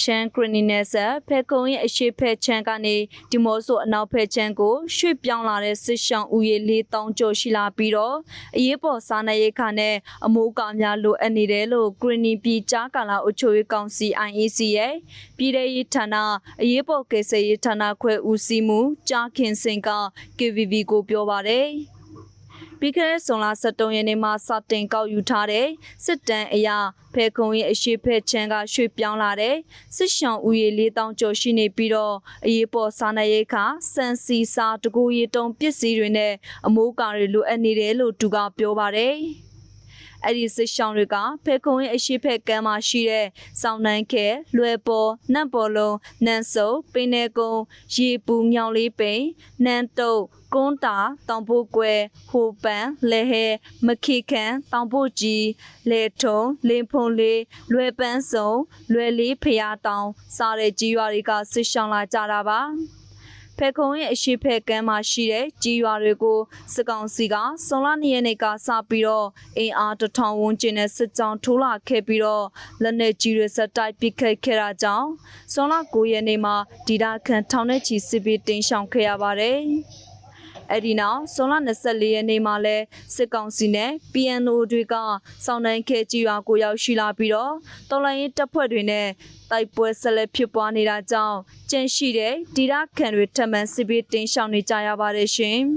ရှမ်းဂရနီနယ်ဆက်ဖဲခုံရဲ့အရှိဖဲချမ်းကနေဒီမော့ဆိုအနောက်ဖဲချမ်းကိုရွှေ့ပြောင်းလာတဲ့စစ်ရှောင်းဦးရေ4000ကျော်ရှိလာပြီးတော့အရေးပေါ်စားနပ်ရိက္ခာနဲ့အမိုးအကာများလိုအပ်နေတယ်လို့ဂရနီပြည်ကြားကာလာအုပ်ချုပ်ရေးကောင်စီ IEC ရဲ့ပြည်ထောင်ရေးဌာနအရေးပေါ်ကေဆယ်ရေးဌာနခွဲဦးစီးမှုကြားခင်စင်က KVB ကိုပြောပါတယ်။ ပြီးခဲ့တဲ့ဇွန်လ23ရက်နေ့မှာစတင်ကောက်ယူထားတဲ့စစ်တမ်းအရာဖဲခုံရဲ့အရှိဖက်ချမ်းကရွှေ့ပြောင်းလာတဲ့စစ်ရှောင်းဦးရေ4000ကျော်ရှိနေပြီးတော့အရေးပေါ်စားနပ်ရိက္ခာစံစီစာတကူရီတုံပစ္စည်းတွေနဲ့အမိုးအကာတွေလိုအပ်နေတယ်လို့သူကပြောပါတယ်။ အဲ့ဒီစစ်ရှောင်းတွေကဖဲခုံရဲ့အရှိဖက်ကမ်းမှာရှိတဲ့စောင်းနှန်းခဲလွယ်ပေါ်နန့်ပေါ်လုံးနန်းစုပ်ပင်နေကုန်းရေပူညောင်လေးပိန်နန်းတုတ်ကွန်းတာတောင်ပိုးကွယ်ဟိုပန်လဲဟဲမခိခန်တောင်ပိုးကြီးလေထုံလင်းဖုံလေးလွယ်ပန်းစုံလွယ်လေးဖျားတောင်စားတဲ့ကြီးရွာတွေကဆစ်ရှောင်းလာကြတာပါ ဖဲခုံရဲ့အရှိဖက်ကမ်းမှာရှိတဲ့ကြီးရွာတွေကိုစစ်ကောင်စီကစွန်လ၂ရက်နေ့ကစပြီးတော့အင်အားတစ်ထောင်ဝန်းကျင်နဲ့စစ်ကြောင်းထိုးလာခဲ့ပြီးတော့လက်နက်ကြီးတွေဆက်တိုက်ပစ်ခတ်ခဲ့တာကြောင့်စွန်လ9ရက်နေ့မှာဒီဒါခန်ထောင်နဲ့ချီစစ်ပြီးတင်ရှောင်ခဲ့ရပါတယ်။ အဲ့ဒီနောက်ဇွန်လ24ရက်နေ့မှာလဲစစ်ကောင်စီနဲ့ PNO တွေကစောင်းနိုင်ခဲကြီးရွာကိုရောက်ရှိလာပြီးတော့တော်လိုင်းရင်တပ်ဖွဲ့တွေနဲ့တိုက်ပွဲဆက်လက်ဖြစ်ပွားနေတာကြောင့်ကျန်ရှိတဲ့ဒီရခန်တွေထပ်မံစစ်ပြီးတင်ရှောင်နေကြရပါတယ်ရှင်။